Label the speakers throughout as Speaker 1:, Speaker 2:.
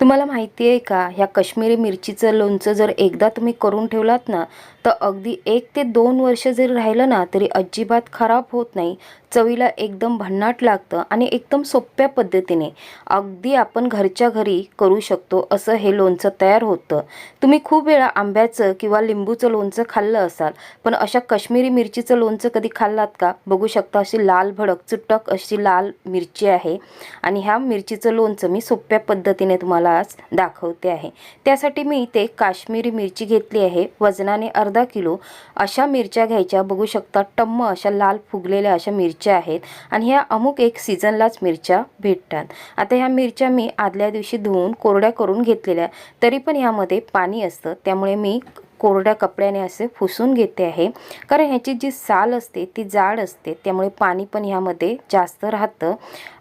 Speaker 1: तुम्हाला माहिती आहे का ह्या काश्मीरी मिरचीचं लोणचं जर एकदा तुम्ही करून ठेवलात ना तर अगदी एक ते दोन वर्ष जरी राहिलं ना तरी अजिबात खराब होत नाही. चवीला एकदम भन्नाट लागतं आणि एकदम सोप्या पद्धतीने. अगदी आपण घरच्या घरी करू शकतो असं हे लोणचं तयार होतं. तुम्ही खूप वेळा आंब्याचं किंवा लिंबूचं लोणचं खाल्लं असाल पण अशा काश्मीरी मिरचीचं लोणचं कधी खाल्लात का? बघू शकता अशी लाल भडक चुटक अशी लाल मिरची आहे. आणि ह्या मिरचीचं लोणचं मी सोप्या पद्धतीने तुम्हाला आज दाखवते आहे. त्यासाठी मी इथे काश्मीरी मिरची घेतली आहे. वजनाने अर्धा किलो. अशा मिरच्या घ्यायच्या. बघू शकता टम्म अशा लाल फुगलेल्या अशा मिरच्या आहेत आणि ह्या अमुक एक सीझनलाच मिरच्या भेटतात. आता ह्या मिरच्या मी आदल्या दिवशी धुवून कोरड्या करून घेतलेल्या. तरी पण ह्यामध्ये पाणी असतं. त्यामुळे मी कोरड्या कपड्याने असे फुसून घेते आहे. कारण ह्याची जी साल असते ती जाड असते. त्यामुळे पाणी पण ह्यामध्ये जास्त राहतं.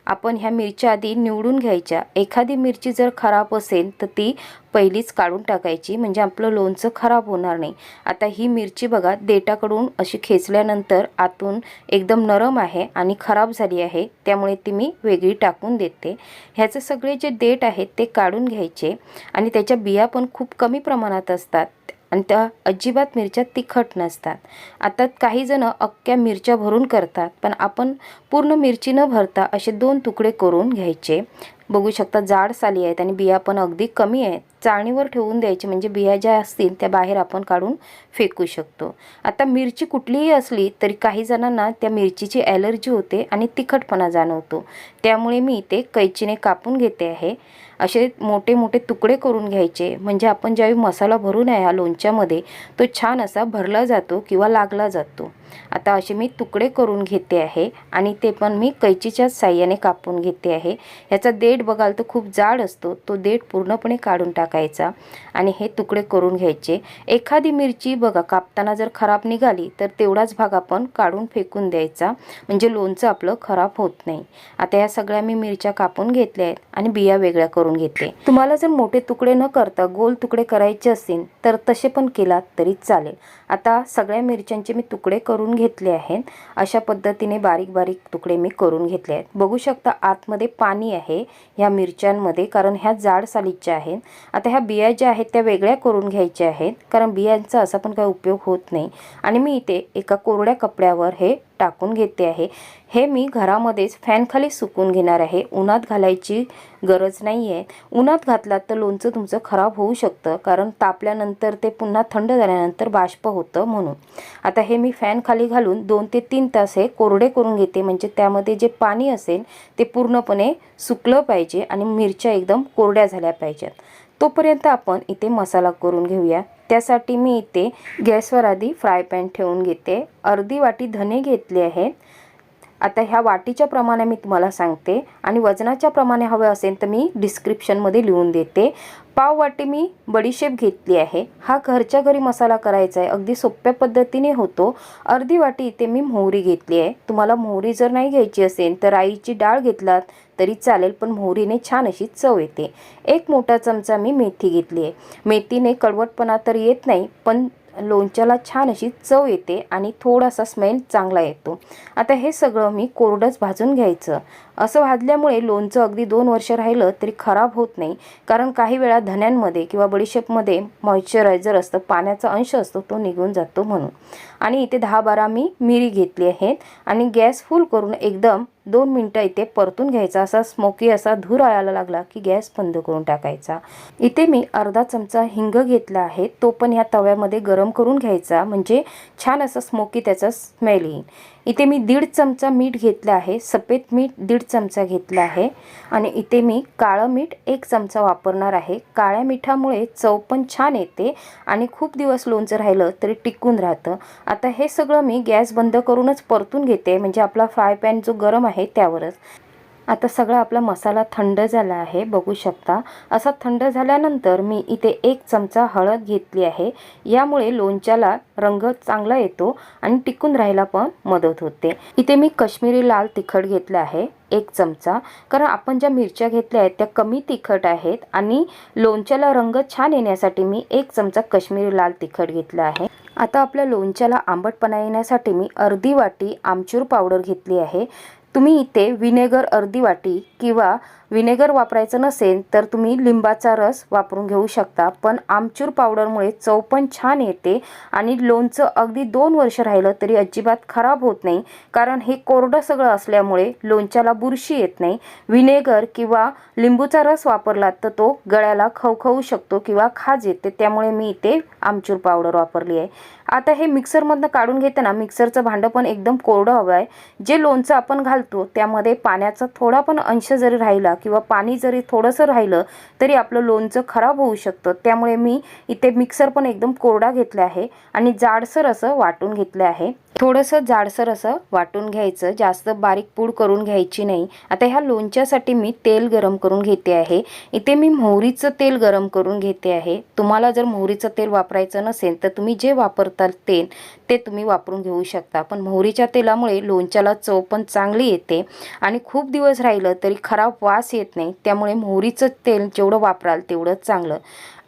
Speaker 1: आपण ह्या मिरच्या आधी निवडून घ्यायच्या. एखादी मिरची जर खराब असेल तर ती पहिलीच काढून टाकायची. म्हणजे आपलं लोणचं खराब होणार नाही. आता ही मिरची बघा देटाकडून अशी खेचल्यानंतर आतून एकदम नरम आहे आणि खराब झाली आहे. त्यामुळे ती मी वेगळी टाकून देते. ह्याचे सगळे जे देठ आहेत ते काढून घ्यायचे. आणि त्याच्या बिया पण खूप कमी प्रमाणात असतात. आणि त्या अजिबात मिरच्या तिखट नसतात. आता काही जण अख्ख्या मिरच्या भरून करतात पण आपण पूर्ण मिरची न भरता असे दोन तुकडे करून घ्यायचे. बघू शकता जाड साली आहेत आणि बिया पण अगदी कमी आहेत. चाळणीवर ठेवून द्यायची म्हणजे बिया ज्या असतील त्या बाहेर आपण काढून फेकू शकतो. आता मिरची कुठलीही असली तरी काही जणांना त्या मिरचीची ॲलर्जी होते आणि तिखटपणा जाणवतो. त्यामुळे मी ते कैचीने कापून घेते आहे. असे मोठे मोठे तुकडे करून घ्यायचे. म्हणजे आपण ज्यावेळी मसाला भरून आहे हा लोणच्यामध्ये तो छान असा भरला जातो किंवा लागला जातो. आता असे मी तुकडे करून घेते आहे आणि ते पण मी कैचीच्याच साह्याने कापून घेते आहे. ह्याचा देठ देठ बघाल तर खूप जाड असतो. तो देठ पूर्णपणे काढून टाकायचा आणि हे तुकडे करून घ्यायचे. एखादी मिरची बघा कापताना जर खराब निघाली तर तेवढाच भाग आपण काढून फेकून द्यायचा. म्हणजे लोणचं आपलं खराब होत नाही. आता या सगळ्या मी मिरच्या कापून घेतल्या आहेत आणि बिया वेगळ्या करून घेते. तुम्हाला जर मोठे तुकडे न करता गोल तुकडे करायचे असतील तर तसे पण केलात तरी चालेल. आता सगळ्या मिरच्यांचे मी तुकडे करून घेतले आहेत. अशा पद्धतीने बारीक बारीक तुकडे मी करून घेतले आहेत. बघू शकता आतमध्ये पाणी आहे. ह्या मिरच्यांमध्ये कारण ह्या जाड सालीच्या आहेत. आता ह्या बिया ज्या आहेत त्या वेगळ्या करून घ्यायच्या आहेत कारण बियांचा असा पण काही उपयोग होत नाही. आणि मी इथे एका कोरड्या कपड्यावर हे टाकून घेते आहे. हे मी घरामध्येच फॅनखाली सुकून घेणार आहे. उन्हात घालायची गरज नाही आहे उन्हात घातलात तर लोणचं तुमचं खराब होऊ शकतं कारण तापल्यानंतर ते पुन्हा थंड झाल्यानंतर बाष्प होतं म्हणून. आता हे मी फॅनखाली घालून दोन ते तीन तास हे कोरडे करून घेते. म्हणजे त्यामध्ये जे पाणी असेल ते पूर्णपणे सुकलं पाहिजे आणि मिरच्या एकदम कोरड्या झाल्या पाहिजेत. तोपर्यंत आपण इथे मसाला करून घेऊया. त्यासाठी मी इथे गॅसवर आधी फ्राय पॅन ठेवून घेते. अर्धी वाटी धने घेतले आहेत. आता ह्या वाटीच्या प्रमाणे मी तुम्हाला सांगते आणि वजनाच्या प्रमाणे हवे असेल तर मी डिस्क्रिप्शनमध्ये लिहून देते. पाव वाटी मी बडीशेप घेतली आहे. हा घरच्या घरी मसाला करायचा आहे. अगदी सोप्या पद्धतीने होतो. अर्धी वाटी इथे मी मोहरी घेतली आहे. तुम्हाला मोहरी जर नाही घ्यायची असेल तर आईची डाळ घेतलात तरी चालेल पण मोहरीने छान अशी चव येते. एक मोठा चमचा मी मेथी घेतली आहे. मेथीने कडवटपणा तर येत नाही पण लोणच्याला छान अशी चव येते आणि थोडासा स्मेल चांगला येतो. आता हे सगळं मी कोरडंच भाजून घ्यायचं. असं भाजल्यामुळे लोणचं अगदी दोन वर्ष राहिलं तरी खराब होत नाही. कारण काही वेळा धन्यांमध्ये किंवा बडीशेपमध्ये मॉइश्चरायझर असतं पाण्याचा अंश असतो तो निघून जातो म्हणून. आणि इथे दहा बारा मी मिरी घेतली आहेत आणि गॅस फुल करून एकदम दोन मिनटं इथे परतून घ्यायचा. असा स्मोकी असा धूर आळायला लागला की गॅस बंद करून टाकायचा. इथे मी अर्धा चमचा हिंग घेतला आहे. तो पण ह्या तव्यामध्ये गरम करून घ्यायचा. म्हणजे छान असा स्मोकी त्याचा स्मेल येईल. इथे मी दीड चमचा मीठ घेतलं आहे सफेद मीठ दीड चमचा घेतला आहे आणि इथे मी काळं मीठ एक चमचा वापरणार आहे. काळ्या मिठामुळे चव पण छान येते आणि खूप दिवस लोणचं राहिलं तरी टिकून राहतं. आता हे सगळं मी गॅस बंद करूनच परतून घेते म्हणजे आपला फ्राय पॅन जो गरम आहे त्यावरच. आता सगळा आपला मसाला थंड झाला आहे बघू शकता. असा थंड झाल्यानंतर मी इथे एक चमचा हळद घेतली आहे. यामुळे लोणच्याला रंग चांगला येतो आणि टिकून राहायला पण मदत होते. इथे मी कश्मीरी लाल तिखट घेतलं आहे एक चमचा. कारण आपण ज्या मिरच्या घेतल्या आहेत त्या कमी तिखट आहेत आणि लोणच्याला रंग छान येण्यासाठी मी एक चमचा कश्मीरी लाल तिखट घेतलं आहे. आता आपल्या लोणच्याला आंबटपणा येण्यासाठी मी अर्धी वाटी आमचूर पावडर घेतली आहे. तुम्ही इथे विनेगर अर्धी वाटी किंवा विनेगर वापरायचं नसेल तर तुम्ही लिंबाचा रस वापरून घेऊ शकता. पण आमचूर पावडरमुळे चव पण छान येते आणि लोणचं अगदी दोन वर्ष राहिलं तरी अजिबात खराब होत नाही. कारण हे कोरडं सगळं असल्यामुळे लोणच्याला बुरशी येत नाही. विनेगर किंवा लिंबूचा रस वापरला तर तो गळ्याला खवखवू शकतो किंवा खाज येते. त्यामुळे मी इथे आमचूर पावडर वापरली आहे. आता हे मिक्सरमधनं काढून घेताना मिक्सरचं भांडं पण एकदम कोरडं हवं आहे. जे लोणचं आपण घालतो त्यामध्ये पाण्याचा थोडा पण अंश जरी राहिला किंवा पाणी जरी थोडंसं राहिलं तरी आपलं लोणचं खराब होऊ शकतं. त्यामुळे मी इथे मिक्सर पण एकदम कोरडा घेतला आहे आणि जाडसर असं वाटून घेतलं आहे. थोडंसं जाडसर असं वाटून घ्यायचं. जास्त बारीक पूड करून घ्यायची नाही. आता ह्या लोणच्यासाठी मी तेल गरम करून घेते आहे. इथे मी मोहरीचं तेल गरम करून घेते आहे. तुम्हाला जर मोहरीचं तेल वापरायचं नसेल तर तुम्ही जे वापरता तर तेल ते तुम्ही वापरून घेऊ शकता. पण मोहरीच्या तेलामुळे लोणच्याला चव पण चांगली येते आणि खूप दिवस राहिलं तरी खराब वास येत नाही. त्यामुळे मोहरीचं तेल जेवढं वापराल तेवढं चांगलं.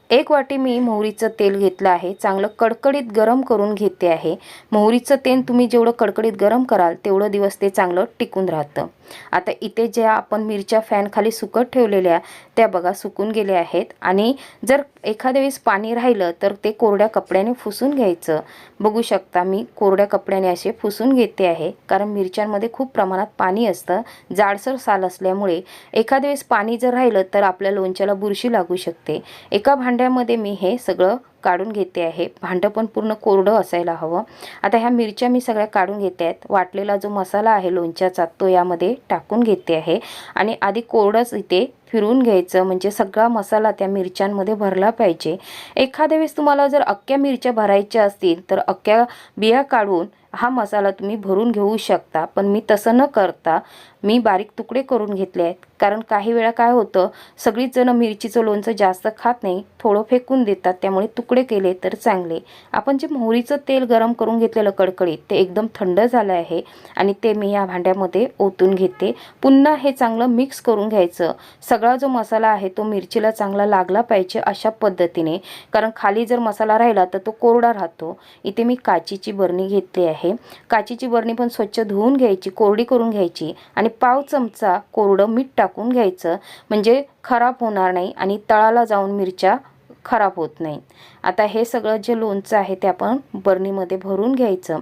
Speaker 1: एक वाटी मी मोहरीचं तेल घेतलं आहे. चांगलं कडकडीत गरम करून घेते आहे. मोहरीचं तेल तुम्ही जेवढं कडकडीत गरम कराल तेवढं दिवस ते चांगलं टिकून राहतं. आता इथे ज्या आपण मिरच्या फॅनखाली सुकत ठेवलेल्या त्या बघा सुकून गेल्या आहेत. आणि जर एखाद्या वेळेस पाणी राहिलं तर ते कोरड्या कपड्याने फुसून घ्यायचं. बघू शकता मी कोरड्या कपड्याने असे फुसून घेते आहे. कारण मिरच्यांमध्ये खूप प्रमाणात पाणी असतं. जाडसर साल असल्यामुळे एखाद्या वेळेस पाणी जर राहिलं तर आपल्या लोणच्याला बुरशी लागू शकते. एका भांड्यामध्ये मी हे सगळं काढून घेते आहे. भांडं पण पूर्ण कोरडं असायला हवं. आता ह्या मिरच्या मी सगळ्या काढून घेते आहेत. वाटलेला जो मसाला आहे लोणच्याचा तो यामध्ये टाकून घेते आहे. आणि आधी कोरडंच इथे फिरून घ्यायचं. म्हणजे सगळा मसाला त्या मिरच्यांमध्ये भरला पाहिजे. एखाद्या वेळेस तुम्हाला जर अख्ख्या मिरच्या भरायच्या असतील तर अख्ख्या बिया काढून हा मसाला तुम्ही भरून घेऊ शकता. पण मी तसं न करता मी बारीक तुकडे करून घेतले आहेत. कारण काही वेळा काय होतं सगळीच जण मिरचीचं लोणचं जास्त खात नाही थोडं फेकून देतात त्यामुळे तुकडे केले तर चांगले. आपण जे मोहरीचं तेल गरम करून घेतलेलं कडकडीत ते एकदम थंड झालं आहे आणि ते मी या भांड्यामध्ये ओतून घेते. पुन्हा हे चांगलं मिक्स करून घ्यायचं. सगळा जो मसाला आहे तो मिरचीला चांगला लागला पाहिजे अशा पद्धतीने. कारण खाली जर मसाला राहिला तर तो कोरडा राहतो. इथे मी काचीची बरणी घेतली आहे. काचीची बरणी पण स्वच्छ धुवून घ्यायची कोरडी करून घ्यायची आणि पाव चमचा कोरडं मीठ टाकून टाकून घ्यायचं. म्हणजे खराब होणार नाही आणि तळाला जाऊन मिरच्या खराब होत नाही आता हे सगळं जे लोणचं आहे ते आपण बरणीमध्ये भरून घ्यायचं.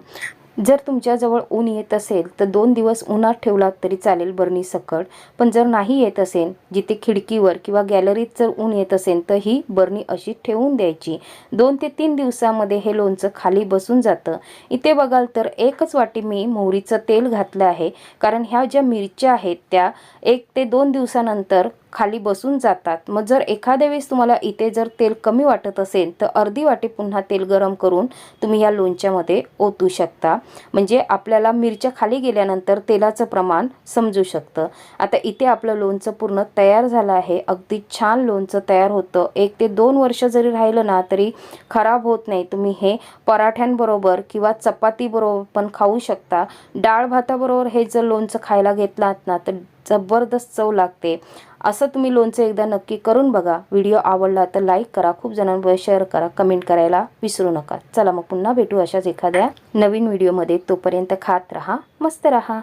Speaker 1: जर तुमच्याजवळ ऊन येत असेल तर दोन दिवस उन्हात ठेवलात तरी चालेल बरणी सकट पण जर नाही येत असेल जिथे खिडकीवर किंवा गॅलरीत जर ऊन येत असेल तर ही बरणी अशी ठेवून द्यायची. दोन ते तीन दिवसामध्ये हे लोणचं खाली बसून जातं. इथे बघाल तर एकच वाटी मी मोहरीचं तेल घातलं आहे. कारण ह्या ज्या मिरच्या आहेत त्या एक ते दोन दिवसानंतर खाली बसून जातात. मग जर एखाद्या वेळेस तुम्हाला इथे जर तेल कमी वाटत असेल तर अर्धी वाटी पुन्हा तेल गरम करून तुम्ही या लोणच्यामध्ये ओतू शकता. म्हणजे आपल्याला मिरच्या खाली गेल्यानंतर तेलाचं प्रमाण समजू शकतं. आता इथे आपलं लोणचं पूर्ण तयार झालं आहे. अगदी छान लोणचं तयार होतं. एक ते दोन वर्ष जरी राहिलं ना तरी खराब होत नाही. तुम्ही हे पराठ्यांबरोबर किंवा चपातीबरोबर पण खाऊ शकता. डाळ भाताबरोबर हे जर लोणचं खायला घेतलात ना तर जबरदस्त चव लागते. असं तुम्ही लोणचं एकदा नक्की करून बघा. व्हिडिओ आवडला तर लाईक करा. खूप जणांबरोबर शेअर करा. कमेंट करायला विसरू नका. चला मग पुन्हा भेटू अशाच एखाद्या नवीन व्हिडिओमध्ये तोपर्यंत खात राहा मस्त राहा.